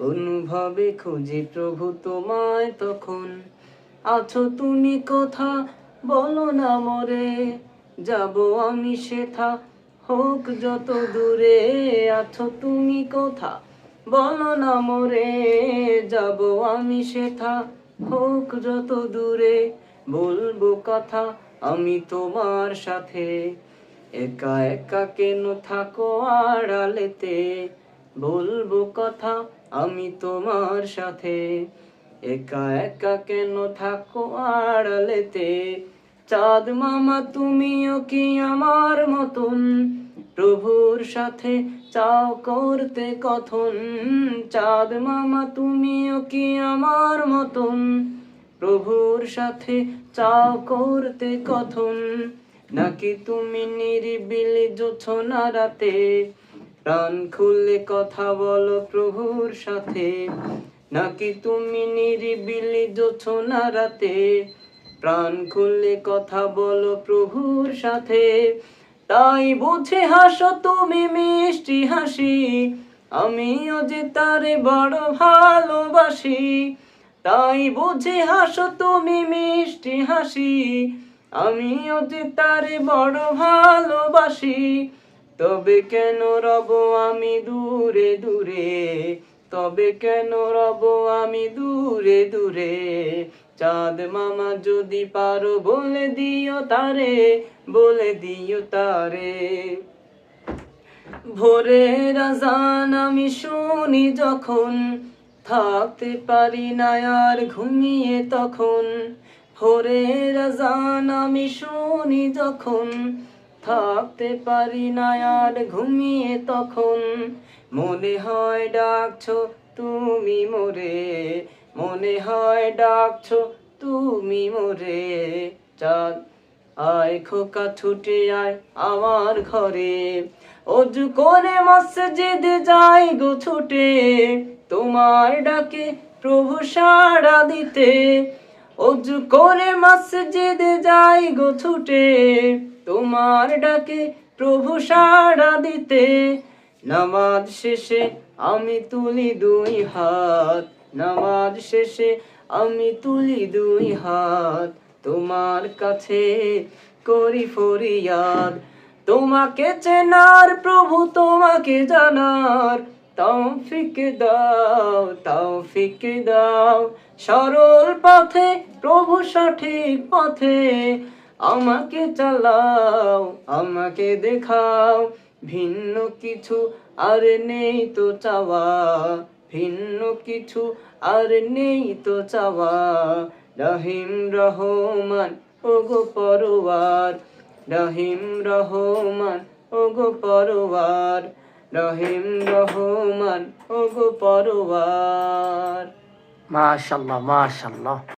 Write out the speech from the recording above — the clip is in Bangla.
অনুভবে খুঁজি প্রভু তোমায় তখন। আছো তুমি কথা বলো না মরে, যাব আমি সেথা। হোক যত দূরে আছো তুমি কথা বলো না মরে, যাব আমি সেথা। হোক যত দূরে বলব কথা আমি তোমার সাথে। একা একা কেন থাকো আড়ালেতে? বলব কথা আমি তোমার সাথে। একা একা কেন থাকো আড়ালেতে? চাঁদ মামা, তুমিও কি আমার মতন? প্রভুর সাথে চাও করতে কথন চাঁদ মামা, তুমিও কি আমার মতন? প্রভুর সাথে চাও করতে কথন নাকি তুমি নিরিবিলি জোছনা রাতে? প্রাণ খুলে কথা বলো প্রভুর সাথে। নাকি তুমি নিরিবিলি জোছনা রাতে? প্রাণ খুলে কথা বলো প্রভুর সাথে। তাই বুঝে হাসো তুমি মিষ্টি হাসি। আমিও যে তারে বড় ভালোবাসি। তাই বুঝে হাসো তুমি মিষ্টি হাসি। আমিও যে তারে বড় ভালোবাসি। তবে কেন রব আমি দূরে দূরে? তবে কেন রব আমি দূরে দূরে? চাঁদ মামা যদি পারো বলে দিও তারে, বলে দিও তারে। ভোরে রাজান আমি শুনি যখন, থাকতে পারি না আর ঘুমিয়ে তখন। ভোরে রাজান আমি শুনি যখন থাকতে পারি না আর ঘুমিয়ে তখন। মনে হয় ডাকছো তুমি মোরে, মনে হয় ডাকছো তুমি মোরে। চাঁদ আয়, খোকা ছুটে আয় আমার ঘরে। অজু করে মসজিদে যাই গো ছুটে, তোমার ডাকে প্রভু সাড়া দিতে। অজু করে মসজিদে যাই গো ছুটে তোমার ডাকে প্রভু সাড়া দিতে। নামাজ শেষে আমি তুলি দুই হাত। নামাজ শেষে আমি তুলি দুই হাত। তোমার কাছে করি ফরিয়াদ। তোমাকে চেনার প্রভু তোমাকে জানার। তৌফিক দাও তৌফিক দাও। সরল পথে, প্রভু সঠিক পথে। আমাকে চালাও, আমাকে দেখাও। ভিন্ন কিছু আর নেই তো চাওয়া, ভিন্ন কিছু আর নেই তো চাওয়া। রহিম রহমান, ওগো পরওয়ার। রহিম রহমান, ওগো পরওয়ার। রহিম রহমান, ওগো পরওয়ার। মাশাল্লাহ মাশাল্লাহ।